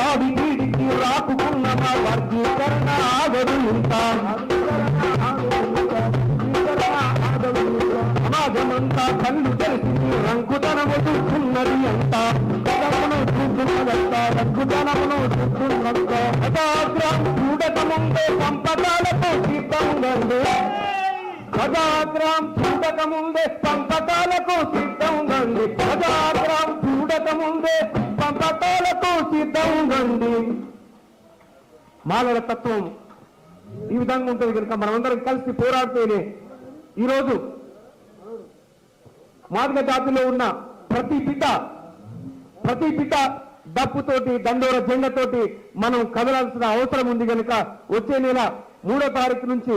నాడు టీడీకి రాకుకున్న మా వర్గీకరణ ఆగదు సమాజమంతా కళ్ళు తెలిసి రంగుతనము చూస్తున్నది అంత. గతమును చూస్తున్నదంత రంగుతనమును చూస్తున్నంత కథాగ్రం చూడకముందే సంపదాలతో పంపకాలకు సిద్ధంగండి మానవ తత్వం ఈ విధంగా ఉంటుంది కనుక మనమందరం కలిసి పోరాడితేనే ఈరోజు మాదిక జాతిలో ఉన్న ప్రతి బిడ్డ ప్రతి బిడ్డ డప్పుతోటి దండోర జెండతోటి మనం కదలాల్సిన అవసరం ఉంది కనుక వచ్చే నెల మూడో తారీఖు నుంచి